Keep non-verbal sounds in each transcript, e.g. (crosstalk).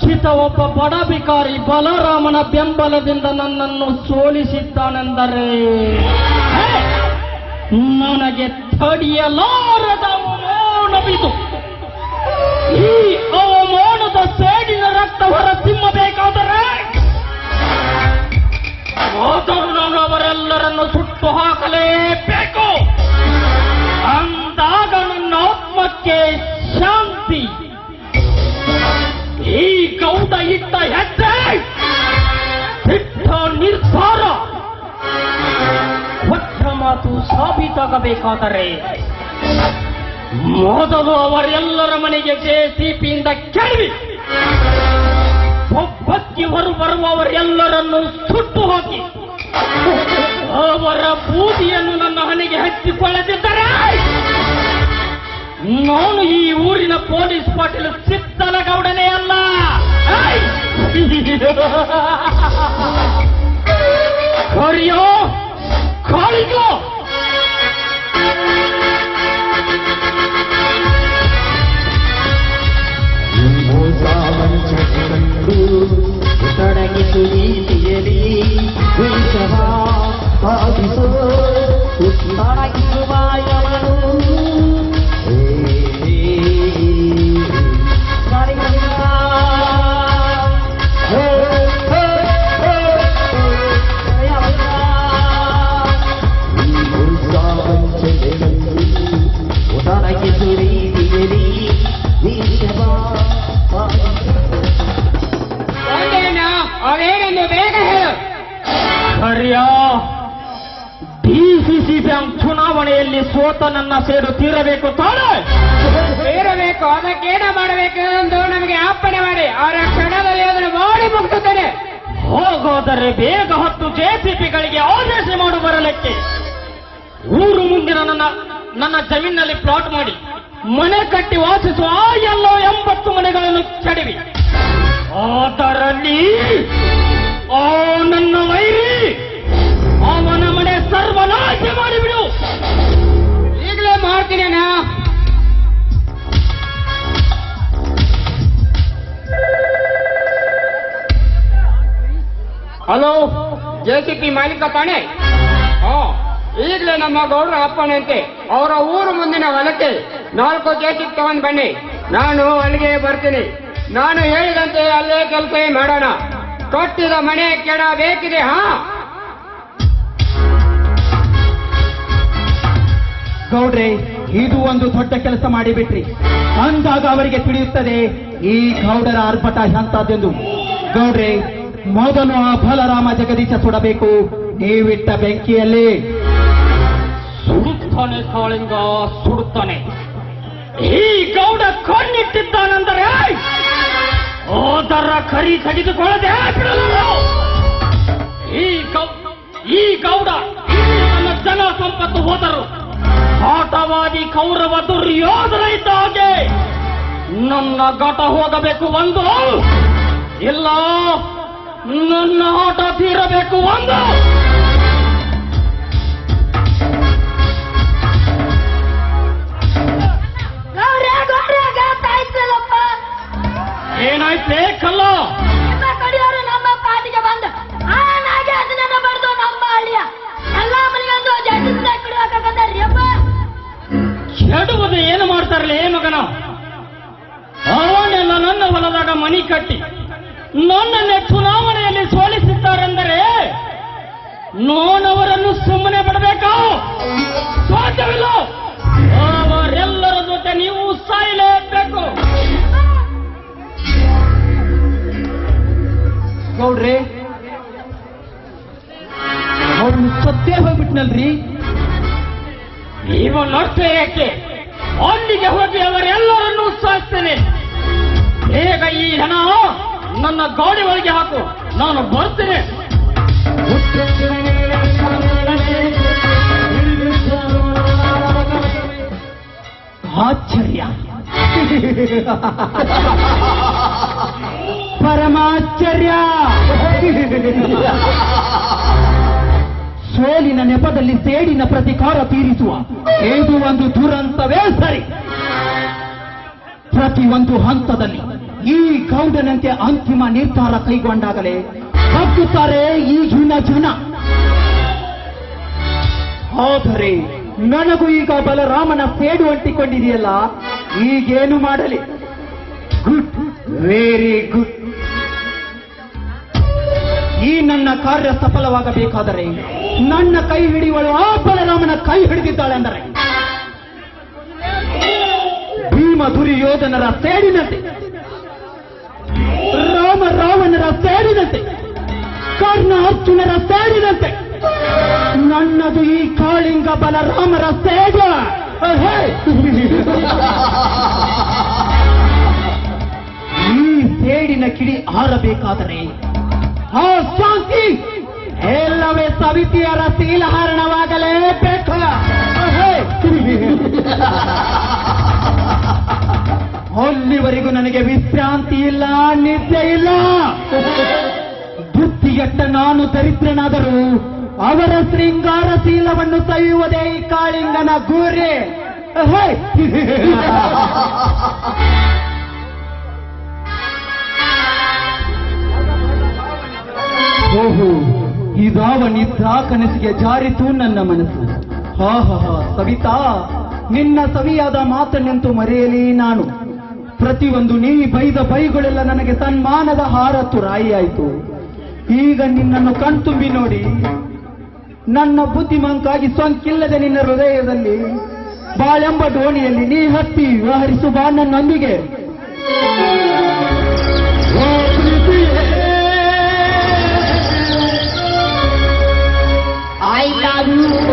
ಯಕಚ್ಚಿತ ಒಬ್ಬ ಬಡ ಬಿಕಾರಿ ಬಲರಾಮನ ಬೆಂಬಲದಿಂದ ನನ್ನನ್ನು ಸೋಲಿಸಿದ್ದಾನೆಂದರೆ ನನಗೆ ತಡಿಯಲಾರದ ಮೋಣವಿದು ಈ ಅವಮಾನದ ಸೇಡಿನ ರಕ್ತ ಹೊರ ನಾನು ಅವರೆಲ್ಲರನ್ನು ಸುಟ್ಟು ಹಾಕಲೇಬೇಕು. ಅಂದಾಗ ನನ್ನ ಆತ್ಮಕ್ಕೆ ಇಟ್ಟ ಹೆಜ್ಜೆ ನಿರ್ಧಾರ. ಒಟ್ಟ ಮಾತು ಸಾಬೀತಾಗಬೇಕಾದರೆ ಮೊದಲು ಅವರೆಲ್ಲರ ಮನೆಗೆ ಜೆಸಿಪಿಯಿಂದ ಕೆಳವಿ ಒಬ್ಬಕ್ಕೆ ಹೊರ ಬರುವವರೆಲ್ಲರನ್ನು ಸುಟ್ಟು ಹಾಕಿ ಅವರ ಬೂದಿಯನ್ನು ನನ್ನ ಹಣೆಗೆ ಹಚ್ಚಿಕೊಳ್ಳದಿದ್ದರೆ ನಾನು ಈ ಊರಿನ ಪೊಲೀಸ್ ಪಾಟೀಲ್ ಸಿದ್ದನಗೌಡನೇ ಅಲ್ಲ. ಐ! ಕರಿಯೋ ಹೋಗೋದರೆ ಬೇಗ ಹತ್ತು ಜೆಸಿಪಿಗಳಿಗೆ ಆದೇಶ ಮಾಡು ಬರಲಿಕ್ಕೆ. ಊರು ಮುಂದಿನ ನನ್ನ ನನ್ನ ಜಮೀನಿನಲ್ಲಿ ಪ್ಲಾಟ್ ಮಾಡಿ, ಮನೆ ಕಟ್ಟಿ ವಾಸಿಸುವ ಆ ಎಲ್ಲೋ ಎಂಬತ್ತು ಮನೆಗಳನ್ನು ಕೆಡವಿ. ಅದರಲ್ಲಿ ಆ ನನ್ನ ವೈರಿ, ಅವನ ಮನೆ ಸರ್ವನಾಶ ಮಾಡಿಬಿಡು. ಈಗಲೇ ಮಾಡ್ತೀನಿ ಜೆ ಸಿ ಪಿ ಮಾಲೀಕ ತಾನೆ ಹಾ, ಈಗಲೇ ನಮ್ಮ ಗೌಡ್ರ ಅಪ್ಪನಂತೆ, ಅವರ ಊರು ಮುಂದಿನ ಹೊಲಕ್ಕೆ ನಾಲ್ಕು ಜೆ ಸಿ ತಗೊಂಡ್ ಬನ್ನಿ. ನಾನು ಅಲ್ಲಿಗೆ ಬರ್ತೀನಿ. ನಾನು ಹೇಳಿದಂತೆ ಅಲ್ಲೇ ಕೆಲಸ ಮಾಡೋಣ. ಕೊಟ್ಟಿದ ಮನೆ ಕೆಡ ಬೇಕಿದೆ, ಹಾ? ಗೌಡ್ರೆ, ಇದು ಒಂದು ದೊಡ್ಡ ಕೆಲಸ ಮಾಡಿಬಿಟ್ರಿ. ಅಂದಾಗ ಅವರಿಗೆ ತಿಳಿಯುತ್ತದೆ, ಈ ಗೌಡರ ಆರ್ಭಟ ಎಂತದ್ದೆಂದು ಗೌಡ್ರೆ ಮೊದಲು ಆ ಬಲರಾಮ ಜಗದೀಶ ಸುಡಬೇಕು. ನೀವಿಟ್ಟ ಬೆಂಕಿಯಲ್ಲಿ. ಸುಡುತ್ತಾನೆ ಕಾಳಿಂಗ ಸುಡುತ್ತಾನೆ. ಈ ಗೌಡ ಕಣ್ಣಿಟ್ಟಿದ್ದಾನೆಂದರೆ ಓದರ ಕರಿ ತೆಗೆದುಕೊಳ್ಳದೆ ಈ ಈ ಗೌಡ ಜನ ಸಂಪತ್ತು ಹೋದರು. ಆಟವಾದಿ ಕೌರವ ದುರ್ಯೋಧನ ಇದ್ದ ಹಾಗೆ, ನನ್ನ ಘಟ ಹೋಗಬೇಕು ಒಂದು. ಇಲ್ಲ ನನ್ನ ಆಟ ತೀರಬೇಕು ಒಂದು ನೋನವರನ್ನು ಸುಮ್ಮನೆ ಬಿಡಬೇಕು. ಸಾಧ್ಯವಿಲ್ಲ. ಅವರೆಲ್ಲರ ಜೊತೆ ನೀವು ಸಾಯಲೇಬೇಕು. ಗೌಡ್ರಿ ಅವ್ರು ಸತ್ಯ ಹೋಗ್ಬಿಟ್ನಲ್ರಿ? ನೀವು ನೋಡ್ತೇ ಯಾಕೆ? ಅಲ್ಲಿಗೆ ಹೋಗಿ ಅವರೆಲ್ಲರನ್ನು ಸಾಯಿಸ್ತೇನೆ ಬೇಗ ಈ ಹಣ ನನ್ನ ಗಾಡಿ ಒಳಗೆ ಹಾಕು. ನಾನು ಬರ್ತೇನೆ. ಆಶ್ಚರ್ಯ. ಪರಮಾಶ್ಚರ್ಯ. ಸೋಲಿನ ನೆಪದಲ್ಲಿ ಸೇಡಿನ ಪ್ರತಿಕಾರ ತೀರಿಸುವ. ಇದು ಒಂದು ದುರಂತವೇ ಸರಿ. ಪ್ರತಿ ಒಂದು ಹಂತದಲ್ಲಿ ಈ ಗೌಡನಂತೆ ಅಂತಿಮ ನಿರ್ಧಾರ ಕೈಗೊಂಡಾಗಲೇ ಹಕ್ಕುತ್ತಾರೆ ಈ ಜುನ ಜುನ ಆದರೆ ನನಗೂ ಈಗ ಬಲರಾಮನ ಸೇಡು ಅಂಟಿಕೊಂಡಿದೆಯಲ್ಲ, ಈಗೇನು ಮಾಡಲಿ? ಗುಡ್ ವೆರಿ ಗುಡ್ ಈ ನನ್ನ ಕಾರ್ಯ ಸಫಲವಾಗಬೇಕಾದರೆ ನನ್ನ ಕೈ ಹಿಡಿಯುವಳು ಆ ಬಲರಾಮನ ಕೈ ಹಿಡಿದಿದ್ದಾಳೆ ಅಂದರೆ ಭೀಮ ದುರ್ಯೋಧನರ ಸೇಡಿನಂತೆ ರಾಮ ರಾವಣರ ಸೇಡಿನಂತೆ ಕರ್ಣ ಅರ್ಜುನರ ಸೇಡಿನಂತೆ ನನ್ನದು ಈ ಕಾಳಿಂಗ ಬಲರಾಮರ ಅಹೇ! ಈ ಸೇಡಿನ ಕಿಡಿ ಆರಬೇಕಾದರೆ ಆ ಶಾಂತಿ ಎಲ್ಲವೇ ಸವಿತಿಯರ ಶೀಲಹರಣವಾಗಲೇಬೇಕು! ಅಲ್ಲಿವರೆಗೂ ನನಗೆ ವಿಶ್ರಾಂತಿ ಇಲ್ಲ, ನಿದ್ದೆ ಇಲ್ಲ ಬುದ್ಧಿಗೆಟ್ಟ ನಾನು ದರಿದ್ರನಾದರೂ ಅವರ ಶೃಂಗಾರ ಶೀಲವನ್ನು ಸವಿಯುವುದೇ ಈ ಕಾಳಿಂಗನ ಗುರಿ! ಓಹೋ ಇದಾವ ನಿದ್ರಾ ಕನಸಿಗೆ ಜಾರಿತು ನನ್ನ ಮನಸ್ಸು. ಹಾ ಹಾ ಹಾ, ಸವಿತಾ, ನಿನ್ನ ಸವಿಯಾದ ಮಾತನ್ನೆಂತೂ ಮರೆಯಲಿ ನಾನು. ಪ್ರತಿಯೊಂದು ನೀ ಬೈದ ಬೈಗಳೆಲ್ಲ ನನಗೆ ಸನ್ಮಾನದ ಹಾರತ್ತು ರಾಯಿಯಾಯಿತು ಈಗ ನಿನ್ನನ್ನು ಕಣ್ತುಂಬಿ ನೋಡಿ ನನ್ನ ಬುದ್ಧಿಮಂಕಾಗಿ ಸೋಂಕಿಲ್ಲದೆ ನಿನ್ನ ಹೃದಯದಲ್ಲಿ ಬಾಳೆಂಬ ದೋಣಿಯಲ್ಲಿ ನೀ ಹತ್ತಿ ವ್ಯವಹರಿಸು ಬಾ ನನ್ನೊಂದಿಗೆ ಆಯ್ತಾದ್ರೂ.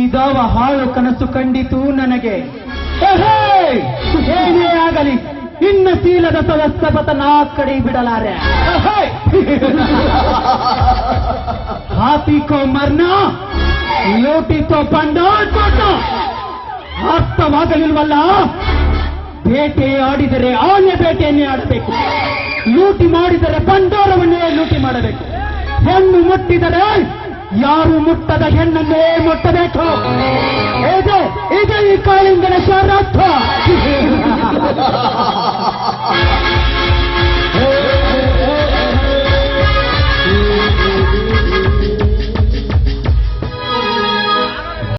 ಇದಾವ ಹಾಳು ಕನಸು ಕಂಡಿತು ನನಗೆ. ಏನೇ ಆಗಲಿ, ಇನ್ನ ಚೀಲದ ಪತ ನಾ ಕಡೆ ಬಿಡಲಾರೆ. ಹಾಪಿ ಕೋ ಮರ್ನ, ಲೋಟಿ ಕೋ ಪಂಡ ಅರ್ಥವಾಗಲಿಲ್ವಲ್ಲ? ಬೇಟೆ ಆಡಿದರೆ ಆನೆ ಬೇಟೆಯನ್ನೇ ಆಡಬೇಕು. ಲೂಟಿ ಮಾಡಿದರೆ ಬಂಡಾರವನ್ನೇ ಲೂಟಿ ಮಾಡಬೇಕು. ಹೆಣ್ಣು ಮುಟ್ಟಿದರೆ ಯಾರು ಮುಟ್ಟದ ಹೆಣ್ಣನ್ನೇ ಮುಟ್ಟಬೇಕು? ಇದೆ ಇದೆ ಈ ಕಾಳಿಂಗನ ಶಾರಾರ್ಥ (laughs)